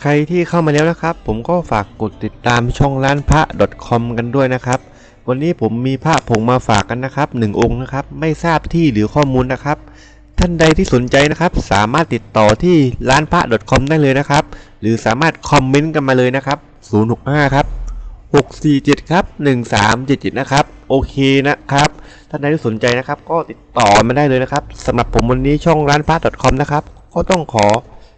ใครที่เข้ามาแล้วนะครับ ผมก็ฝากกดติดตามช่องร้านพระ .com กันด้วยนะครับ วันนี้ผมมีพระผงมาฝากกันนะครับหนึ่งองค์นะครับ ไม่ทราบที่หรือข้อมูลนะครับ ท่านใดที่สนใจนะครับ สามารถติดต่อที่ร้านพระ .com ได้เลยนะครับ หรือสามารถคอมเมนต์กันมาเลยนะครับ 065 ครับ 647 ครับ 1377 นะครับ โอเคนะครับ ท่านใดที่สนใจนะครับ ก็ติดต่อมาได้เลยนะครับสำหรับผมวันนี้ช่องร้านพระ .com นะครับ ก็ต้องขอ